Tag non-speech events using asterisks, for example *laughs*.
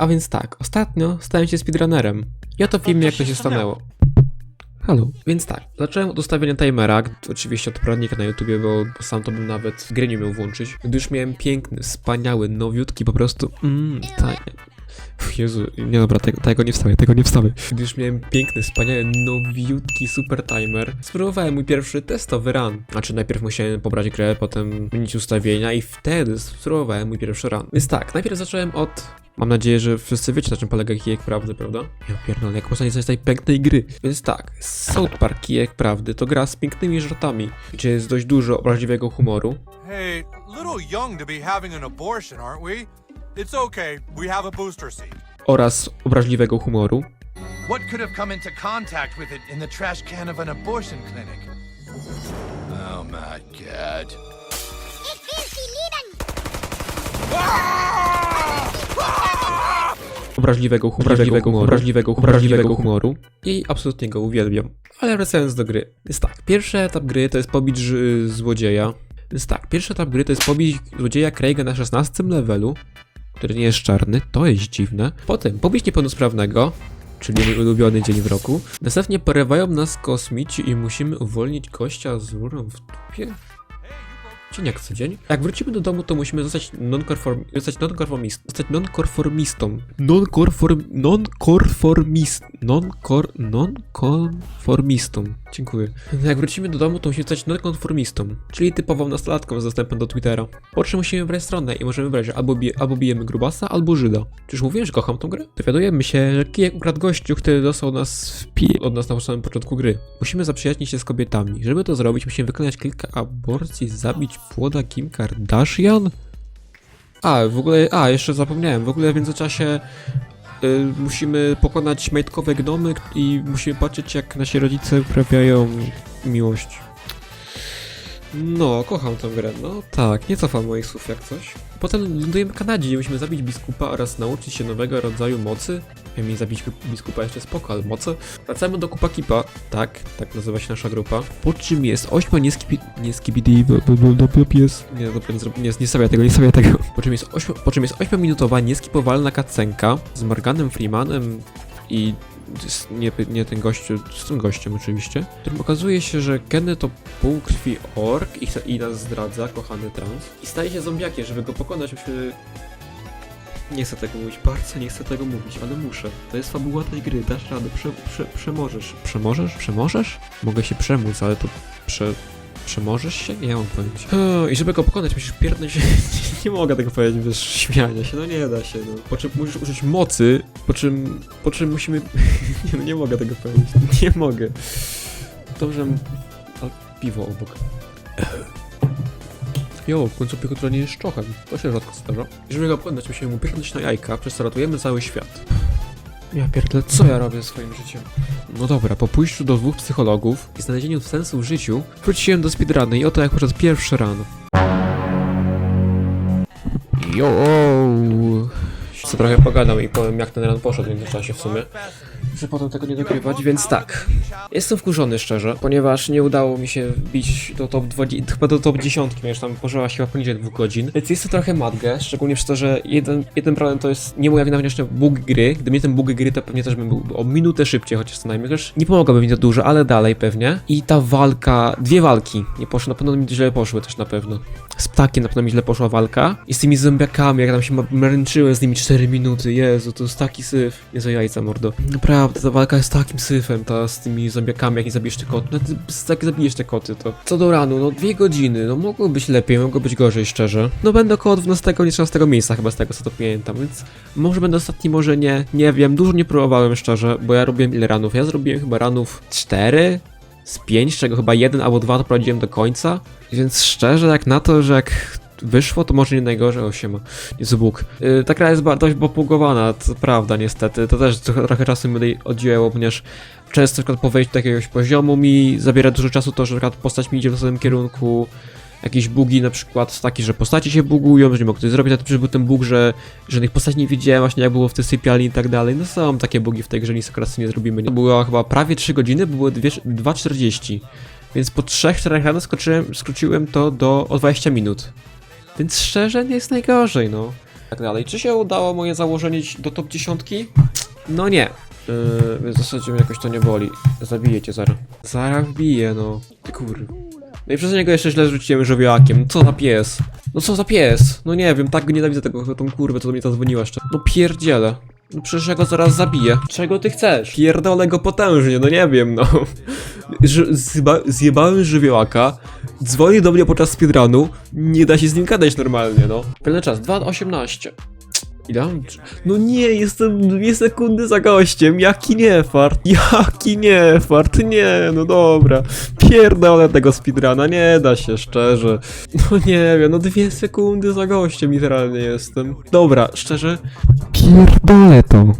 A więc tak, ostatnio stałem się speedrunnerem. I oto film jak to się stanęło. Halo, więc tak, zacząłem od ustawienia timera, oczywiście od poradnika na YouTubie, bo, sam to bym nawet gry nie miał włączyć, gdyż miałem piękny, wspaniały, nowiutki po prostu, mmm, Jezu, nie dobra, tego, tego nie wstawię, tego nie wstawię. Gdyż miałem piękny, wspaniały, nowiutki super timer, spróbowałem mój pierwszy testowy run. Znaczy najpierw musiałem pobrać grę, potem zmienić ustawienia i wtedy spróbowałem mój pierwszy run. Więc tak, najpierw zacząłem od Mam nadzieję, że wszyscy wiecie na czym polega kijek prawdy, prawda? Ja pierdolę, jak można nie znać tej pięknej gry. Więc tak, South Park kijek prawdy to gra z pięknymi żartami, gdzie jest dość dużo obraźliwego humoru. Hey, little young to be having an abortion, aren't we? It's okay. We have a booster seat. oraz obraźliwego humoru. What could have come into contact with it in the trash can of an abortion clinic? Oh my god. Obraźliwego, hu- obraźliwego, humoru, obraźliwego, obraźliwego humoru i absolutnie go uwielbiam. Ale wracając do gry. Więc tak, pierwszy etap gry to jest pobić złodzieja. Więc tak, pierwszy etap gry to jest pobić złodzieja Craiga na 16 levelu, który nie jest czarny, to jest dziwne. Potem pobić niepełnosprawnego, czyli mój ulubiony dzień w roku. Następnie porywają nas kosmici i musimy uwolnić gościa z rurą w dupie. Dzień jak co dzień. Jak wrócimy do domu, to musimy zostać non-conform... zostać non-conformist... zostać non-conformistą. Non-conform... non-conformist... non-cor... non-conformistą. Dziękuję. Jak wrócimy do domu, to musimy zostać non-conformistą, czyli typową nastolatką z dostępem do Twittera. Po czym musimy wybrać stronę i możemy wybrać, że albo, bije, albo bijemy grubasa, albo Żyda. Czyż mówiłem, że kocham tą grę? Dowiadujemy się, że kijek ukradł gościu, który dostał nas w pi od nas na samym początku gry. Musimy zaprzyjaźnić się z kobietami. Żeby to zrobić, musimy wykonać kilka aborcji, zabić płoda Kim Kardashian? A, w ogóle, a, jeszcze zapomniałem, w ogóle w międzyczasie y, musimy pokonać majtkowe gnomy i musimy patrzeć, jak nasi rodzice uprawiają miłość. No, kocham tę grę, no tak, nie cofam moich słów jak coś. Potem lądujemy w Kanadzie i musimy zabić biskupa oraz nauczyć się nowego rodzaju mocy. Ja mi zabić biskupa jeszcze spoko, ale moce. Wracamy do Kupa Kipa, tak, tak nazywa się nasza grupa. Po czym jest ośmiu nieskibi... nieskibidi... pies. Nie, dobra, nie, zrobię- nie, nie stawię tego, nie stawię tego. Po czym jest ośmiu, po czym jest ośmiominutowa nieskipowalna kacenka z Morganem Freemanem i nie, nie ten gościu, z tym gościem oczywiście, którym okazuje się, że Kenny to półkrwi ork i, i nas zdradza, kochany trans, i staje się zombiakiem, żeby go pokonać, musimy... Nie chcę tego mówić, bardzo nie chcę tego mówić, ale muszę. To jest fabuła tej gry, dasz radę, prze, prze, przemożesz. Przemożesz? Przemożesz? Mogę się przemóc, ale to prze... Przemożesz się? Nie mam pojęcia. I żeby go pokonać, musisz pierdnąć *laughs* nie mogę tego powiedzieć bez śmiania się, no nie da się. No. Po czym musisz użyć mocy, po czym. Po czym musimy. *laughs* nie, no nie mogę tego powiedzieć. *laughs* Nie mogę. Dobrze. A piwo obok. Jo, w końcu piechota nie jest szczochem. To się rzadko zdarza. Żeby go pokonać, musimy mu pierdnąć na jajka, przez co ratujemy cały świat. Ja pierdolę, co ja robię swoim życiem? No dobra, po pójściu do dwóch psychologów i znalezieniu sensu w życiu, wróciłem do speedruny i oto jak poszedł pierwszy run. Jo. Co trochę pogadam i powiem jak ten run poszedł w międzyczasie w sumie. Muszę potem tego nie dogrywać, więc tak. Jestem wkurzony szczerze, ponieważ nie udało mi się wbić do top 20, chyba do top 10, ponieważ tam pożyła się chyba poniżej dwóch godzin. Więc jest to trochę madgę, szczególnie przez to, że jeden, jeden problem to jest nie moja wina, ponieważ bug gry. Gdyby nie ten bug gry, to pewnie też bym był o minutę szybciej, chociaż co najmniej. Chociaż nie pomogłoby mi to dużo, ale dalej pewnie. I ta walka, dwie walki nie poszły, na pewno mi źle poszły też na pewno. Z ptakiem na pewno mi źle poszła walka. I z tymi zombiakami, jak tam się męczyłem z nimi 4 minuty, Jezu, to jest taki syf. Za jajca, mordo. Naprawdę, ta walka jest takim syfem, ta z tymi zombiakami, jak nie zabijesz te koty. Ty, jak zabijesz te koty, to... Co do ranu, no dwie godziny, no mogło być lepiej, mogło być gorzej, szczerze. No będę około 12, nie 13 miejsca chyba z tego, co to pamiętam, więc... Może będę ostatni, może nie, nie wiem, dużo nie próbowałem, szczerze, bo ja robiłem ile ranów? Ja zrobiłem chyba ranów 4? Z 5, z czego chyba jeden albo dwa to prowadziłem do końca. Więc szczerze, jak na to, że jak wyszło, to może nie najgorzej, o siema, Jezu Bóg. Yy, ta gra jest dość popugowana, to prawda niestety, to też trochę, czasu mi odjęło, ponieważ często na po wejściu do jakiegoś poziomu mi zabiera dużo czasu to, że na przykład postać mi idzie w samym kierunku, jakieś bugi na przykład taki, że postaci się bugują, że nie mogę coś zrobić, a to przecież był ten bug, że żadnych postaci nie widziałem, właśnie jak było w tej sypialni i tak dalej, no są takie bugi w tej grze, nic akurat nie zrobimy. To było chyba prawie 3 godziny, dwie- 2,40. Więc po 3-4 ranach skoczyłem, skróciłem to do o 20 minut. Więc szczerze nie jest najgorzej, no. tak dalej. Czy się udało moje założenie do top 10? No nie. Yy, więc w zasadzie mnie jakoś to nie boli. Zabiję cię zaraz. Zaraz wbiję, no. Ty kur... No i przez niego jeszcze źle rzuciłem żywiołakiem. Co za pies? No co za pies? No nie wiem, tak go nienawidzę tego, tą kurwę, co do mnie to dzwoniła jeszcze. No pierdziele. No przecież ja go zaraz zabiję. Czego ty chcesz? Pierdolę go potężnie, no nie wiem, no. Zjeba zjebałem żywiołaka, dzwoni do mnie podczas speedrunu, nie da się z nim gadać normalnie, no. Pełny czas, 2.18. Ile? No nie, jestem dwie sekundy za gościem, jaki niefart, jaki niefart, nie, no dobra. Pierdolę tego speedruna, nie da się, szczerze. No nie wiem, no dwie sekundy za gościem literalnie jestem. Dobra, szczerze, pierdolę to.